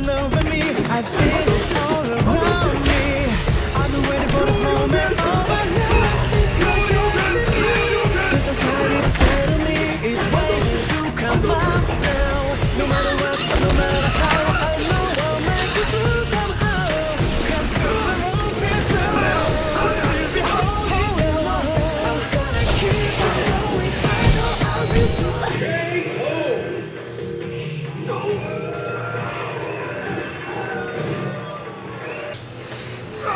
in love me. I feel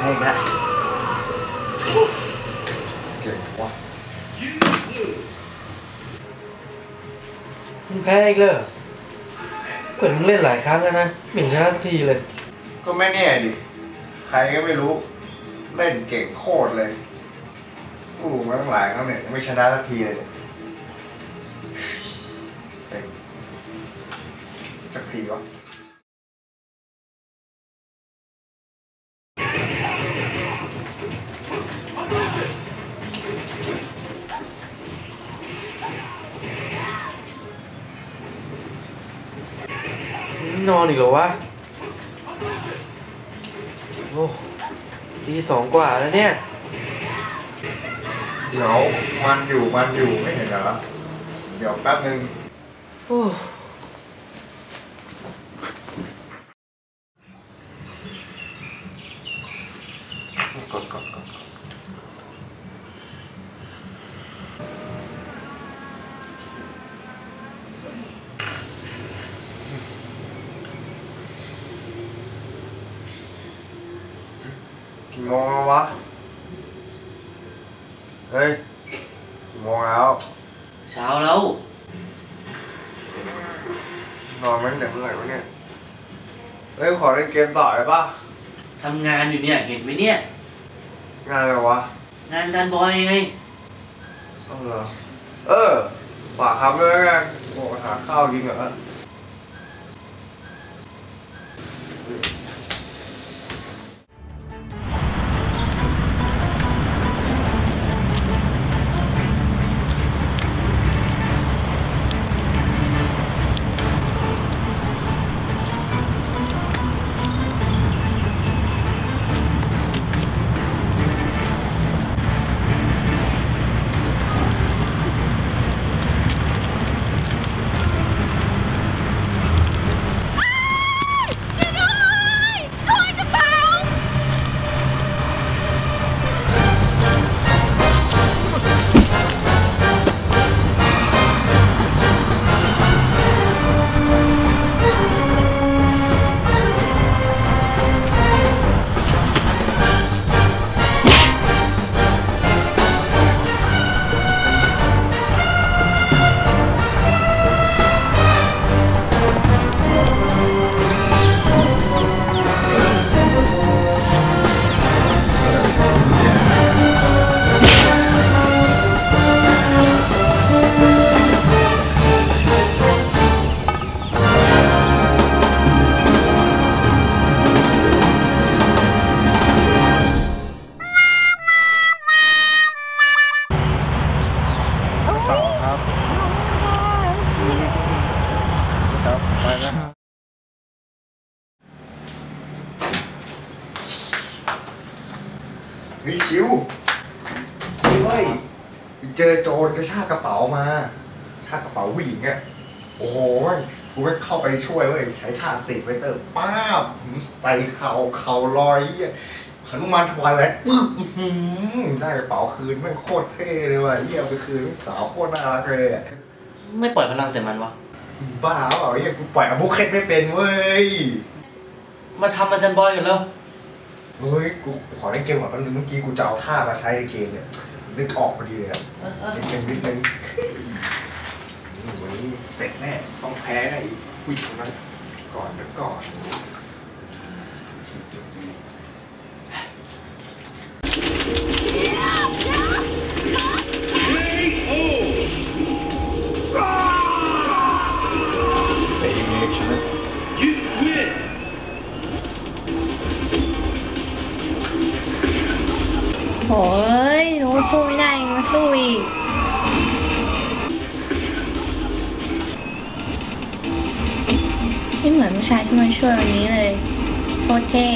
ให้ได้เก่งวะมึงแพ้อีกเลยกดมึงเล่นหลายครั้งแล้วนะไม่ชนะสักทีเลย ก็ไม่แน่ดิ ใครก็ไม่รู้ เล่นเก่งโคตรเลย สู้มาตั้งหลายครั้งเนี่ยไม่ชนะสักทีเลยสักทีวะ นอนอีกเหรอวะ โอ้ตีสองกว่าแล้วเนี่ย เดี๋ยวมันอยู่มันอยู่ไม่เห็นเหรอ เดี๋ยวแป๊บนึง โอ้ กี่โมงแล้ววะ เฮ้ยกี่โมงแล้วเช้าแล้ว นอนมาตั้งแต่เมื่อไหร่วะเนี่ย เฮ้ยขอเล่นเกมต่อได้ปะทำงานอยู่เนี่ยเห็นไหมเนี่ย งานอะไรวะงานจานบอยไง เออเหรอเออฝากครับด้วยแล้วกันโอ้หาข้าวกินก่อนนะต่อ เฮ้ยชิวเฮ้ยเจอโจรกระชากกระเป๋ามาชากกระเป๋าผู้หญิงอะโอ้โหกูก็เข้าไปช่วยเว้ยใช้ท่าสติไวเตอร์ป้าบใส่เข่าเข่าลอยเหี้ยหนุมานถวายแหวนปึ๊บอื้อหือได้กระเป๋าคืนแม่งโคตรเท่เลยว่ะเหี้ยเอาไปคืนลูกสาวโคตรน่ารักเลยอะไม่ปล่อยพลังใส่มันวะบ้าเปล่าเฮียกูปล่อยอาบุเคตไม่เป็นเว้ยมาทำมันจานบอยกันแล้ว เฮ้ยกูขอเล่นเกมก่อนแป๊บนึงเมื่อกี้กูจะเอาท่ามาใช้ในเกมเนี่ยนึกออกพอดีเลยครับเล่นเกมนิดนึงวันนี้เป็ดแน่ต้องแพ้ไอ้ผู้หญิงคนนั้นก่อนเดี๋ยวก่อน ชายที่มาช่วยวันนี้เลยโคตรเท่